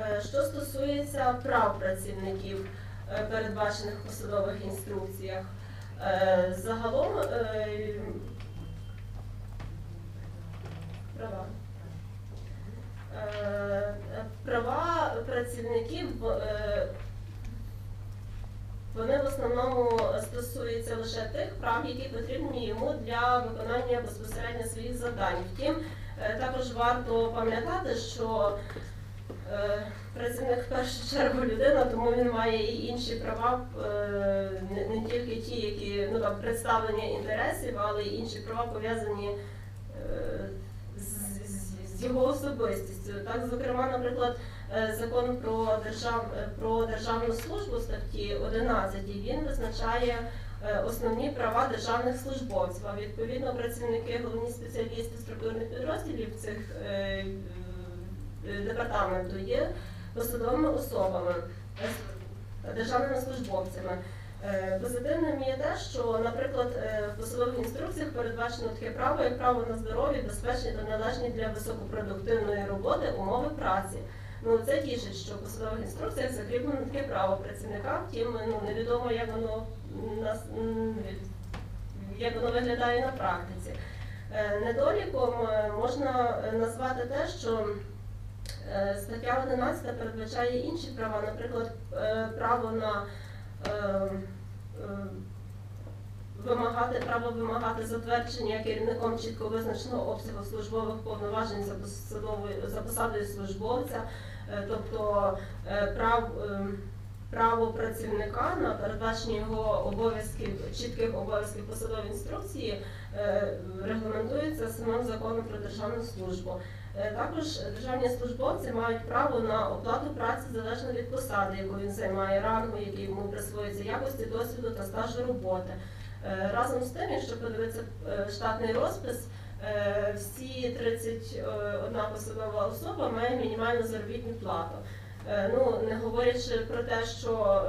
Е, Що стосується прав працівників, е, передбачених в посадових інструкціях, е, загалом права. Права працівників вони в основному стосуються лише тих прав, які потрібні йому для виконання безпосередньо своїх завдань. Втім, також варто пам'ятати, що працівник в першу чергу людина, тому він має і інші права, е, не, тільки ті, які ну там представлення інтересів, але й інші права пов'язані е, з, його особистістю. Так, зокрема, наприклад, е, закон про держав е, про державну службу статті 11 він визначає. е, Основні права державних службовців, а відповідно працівники, головні спеціалісти структурних підрозділів цих е, е, департаменту є посадовими особами, е, державними службовцями. Е, Позитивним є те, що, наприклад, е, в посадових інструкціях передбачено таке право, як право на здоров'я, безпечні та належні для високопродуктивної роботи умови праці. Ну це тішить, що в посадових інструкціях закріплено таке право працівника, втім ну, невідомо, як воно нас як воно виглядає на практиці. Е, Недоліком е, можна е, назвати те, що е, стаття 11 передбачає інші права, наприклад, е, право на е, е, вимагати право вимагати затвердження керівником чітко визначеного обсягу службових повноважень за посадою службовця, Е, тобто е, прав. е, Право працівника на передбачення його обов'язків, чітких обов'язків посадової інструкції е, регламентується самим законом про державну службу. Е, Також державні службовці мають право на оплату праці залежно від посади, яку він займає, рангу, який йому присвоюється, якості досвіду та стажу роботи. Е, Разом з тим, якщо подивитися е, штатний розпис, всі 31 посадова особа має мінімальну заробітну плату. Ну, не говорячи про те, що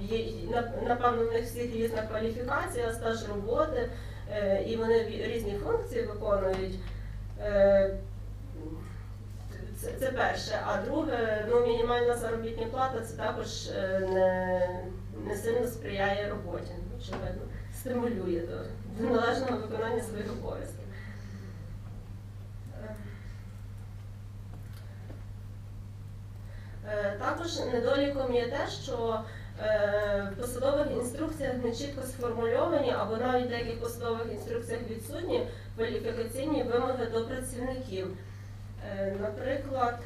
є напевно в них всіх різна кваліфікація, стаж роботи, і вони різні функції виконують. Це, це перше. А друге, ну мінімальна заробітна плата це також е, не, не сильно сприяє роботі, очевидно, стимулює до, до належного виконання своїх обов'язків. Е, Також недоліком є те, що е, в посадових інструкціях не чітко сформульовані, або навіть в деяких посадових інструкціях відсутні кваліфікаційні вимоги до працівників. Е, Наприклад,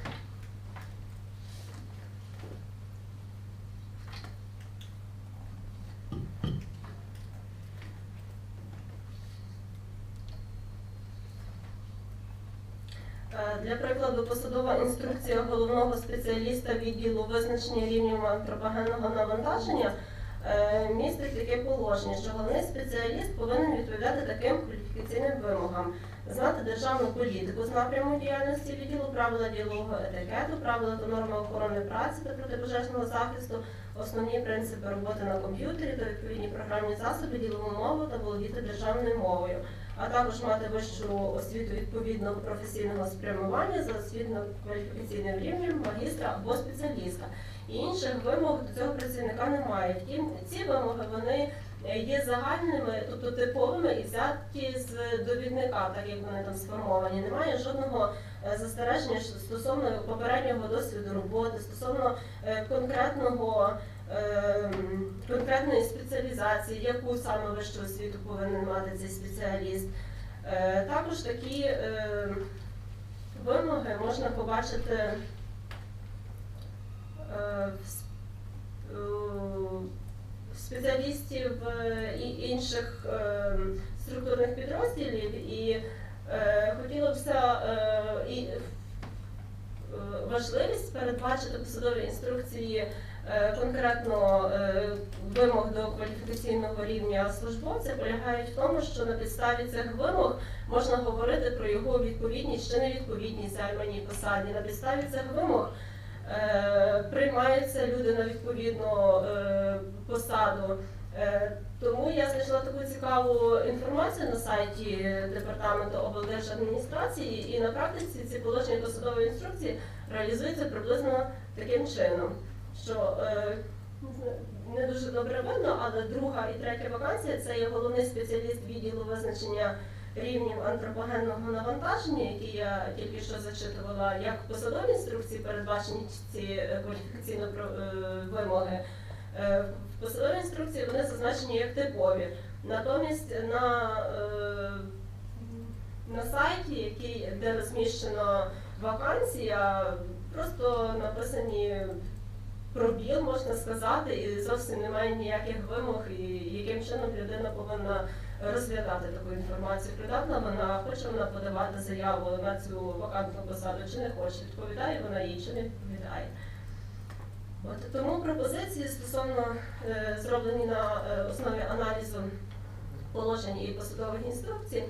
Е, Для прикладу, посадова інструкція головного спеціаліста відділу визначення рівнів антропогенного навантаження містить таке положення, що головний спеціаліст повинен відповідати таким кваліфікаційним вимогам, знати державну політику з напряму діяльності відділу, правила ділового етикету, правила та норми охорони праці та протипожежного захисту, основні принципи роботи на комп'ютері та відповідні програмні засоби, ділову мову та володіти державною мовою а також мати вищу освіту відповідного професійного спрямування за освітньо-кваліфікаційним рівнем магістра або спеціаліста. І інших вимог до цього працівника немає. Втім, ці вимоги вони е, є загальними, тобто типовими і взяті з довідника, так як вони там сформовані. Немає жодного е, застереження стосовно попереднього досвіду роботи, стосовно е, конкретного. Ем, Конкретної спеціалізації, яку саме вищу освіту повинен мати цей спеціаліст. Е, Також такі е, вимоги можна побачити е, в спеціалістів е, і- інших е, структурних підрозділів, і хотілося і важливість передбачити посадові інструкції конкретно е, вимог до кваліфікаційного рівня службовця полягають в тому, що на підставі цих вимог можна говорити про його відповідність чи невідповідність займаній посаді. На підставі цих вимог е, приймаються люди на відповідну е, посаду. Е, Тому я знайшла таку цікаву інформацію на сайті департаменту облдержадміністрації, і на практиці ці положення посадової інструкції реалізуються приблизно таким чином, що е, не дуже добре видно, але друга і третя вакансія це є головний спеціаліст відділу визначення рівнів антропогенного навантаження, які я тільки що зачитувала, як в посадовій інструкції передбачені ці е, кваліфікаційні е, вимоги. В посадовій інструкції вони зазначені як типові. Натомість на, на сайті, який, де розміщена вакансія, просто написані пробіл, можна сказати, і зовсім немає ніяких вимог, і яким чином людина повинна розглядати таку інформацію. Придатна вона, хоче вона подавати заяву на цю вакантну посаду, чи не хоче, відповідає вона їй, чи не відповідає. От тому пропозиції стосовно е, зроблені на е, основі аналізу положень і посадових інструкцій.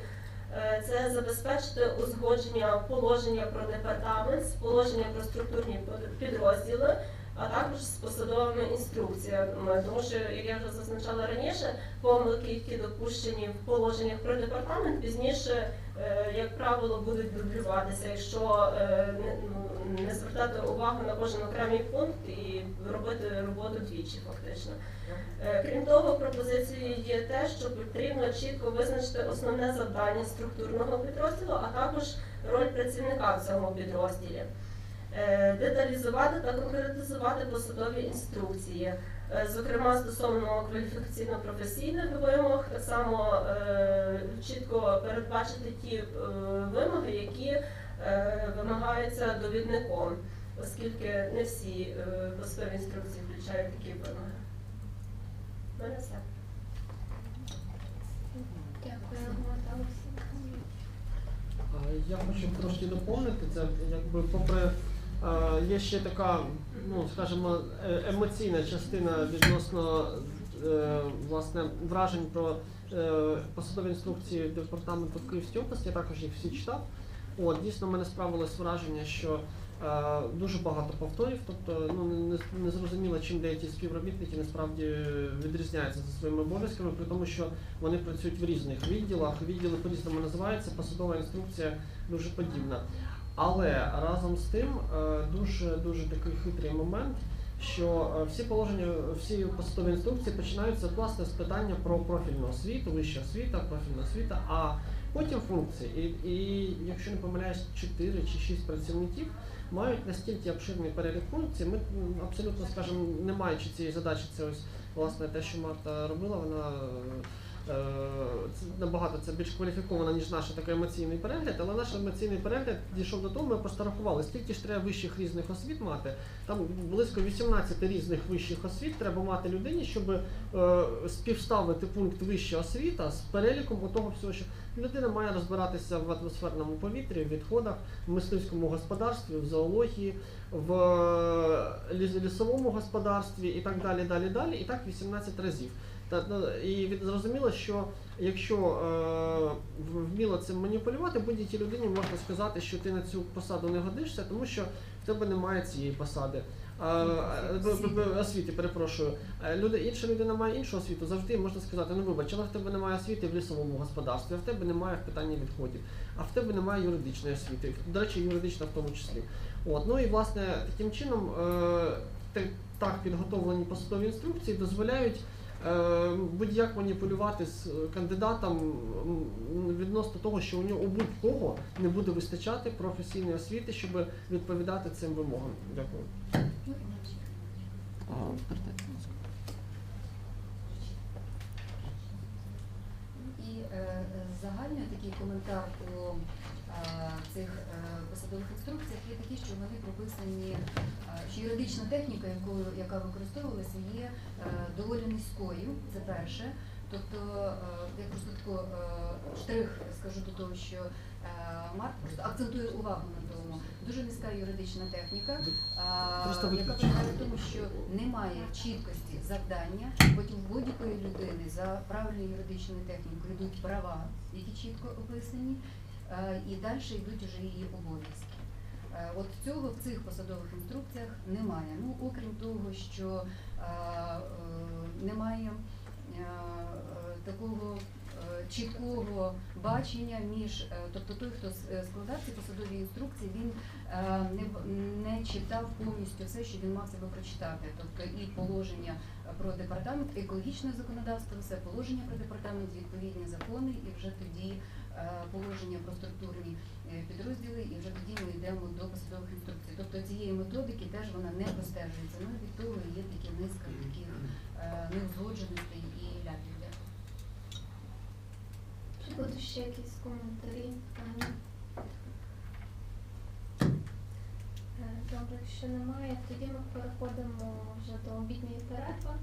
Е, Це забезпечити узгодження положення про департамент, положення про структурні підрозділи, а також з посадовими інструкціями. Тому що, як я вже зазначала раніше, помилки, які допущені в положеннях про департамент, пізніше, е, як правило, будуть дублюватися, якщо е, не- звертати увагу на кожен окремий пункт і робити роботу двічі, фактично. Е, Крім того, пропозицією є те, що потрібно чітко визначити основне завдання структурного підрозділу, а також роль працівника в цьому підрозділі. Е, Деталізувати та конкретизувати посадові інструкції, Е, зокрема стосовно кваліфікаційно-професійних вимог, так само е, чітко передбачити ті вимоги, які вимагаються довідником, оскільки не всі посадові інструкції включають такі вимоги. У мене все. А, Я хочу трошки доповнити це, якби попри є ще така, ну скажімо, е, емоційна частина відносно е, власне вражень про е, посадові інструкції департаменту в Київській області. Я також їх всі читав. От дійсно в мене справилось враження, що е, дуже багато повторів, тобто ну не зрозуміло, чим деякі співробітники насправді відрізняються за своїми обов'язками, при тому, що вони працюють в різних відділах, відділи по-різному називаються, посадова інструкція дуже подібна. Але разом з тим е, дуже дуже такий хитрий момент, що е, всі положення, всі посадові інструкції починаються власне з питання про профільну освіту, вища освіта, профільна освіта, а потім функції. І, і якщо не помиляюсь, 4 чи 6 працівників мають настільки обширний перелік функцій, ми абсолютно, скажімо, не маючи цієї задачі, це ось власне те, що Марта робила, вона е, це набагато це більш кваліфіковано, ніж наш такий емоційний перегляд, але наш емоційний перегляд дійшов до того, ми просто рахували, скільки ж треба вищих різних освіт мати. Там близько 18 різних вищих освіт треба мати людині, щоб е, співставити пункт вища освіта з переліком того всього, що людина має розбиратися в атмосферному повітрі, в відходах, в мисливському господарстві, в зоології, в е, лісовому господарстві і так далі, далі, далі, і так 18 разів. Ну, і зрозуміло, що якщо е, вміло цим маніпулювати, будь-якій людині можна сказати, що ти на цю посаду не годишся, тому що в тебе немає цієї посади. Е, е, б- б- б- освіти, перепрошую. Е, Люди, інша людина має іншу освіту, завжди можна сказати, ну вибач, але в тебе немає освіти в лісовому господарстві, а в тебе немає в питанні відходів, а в тебе немає юридичної освіти, до речі, юридична в тому числі. От, ну і власне таким чином е, так підготовлені посадові інструкції дозволяють е, будь-як маніпулювати з кандидатом відносно того, що у нього у будь-кого не буде вистачати професійної освіти, щоб відповідати цим вимогам. Дякую. І е, е, загальний такий коментар по е, цих е, посадових інструкціях є такий, що вони прописані, е, що юридична техніка, якою, яка використовувалася, є е, доволі низькою, це перше. Тобто, е, я просто тако е, штрих скажу до того, що Марк просто акцентує увагу на тому. Дуже низька юридична техніка, а, Просто яка полягає в тому, що немає чіткості завдання, потім будь-якої людини за правильною юридичною технікою йдуть права, які чітко описані, е, і далі йдуть уже її обов'язки. Е, От цього в цих посадових інструкціях немає. Ну, окрім того, що е, немає такого чіткого бачення між, е, тобто той, хто е, складав ці посадові інструкції, він е, не, не читав повністю все, що він мав себе прочитати. Тобто і положення про департамент, екологічне законодавство, все положення про департамент, відповідні закони, і вже тоді положення про структурні підрозділи, і вже тоді ми йдемо до посадових інструкцій. Тобто цієї методики теж вона не простежується. Ну від того є такі низка таких неузгодженостей і ляпів. Будуть ще якісь коментарі? Таня? Е, Добре, якщо немає, тоді ми переходимо вже до обідньої перерви.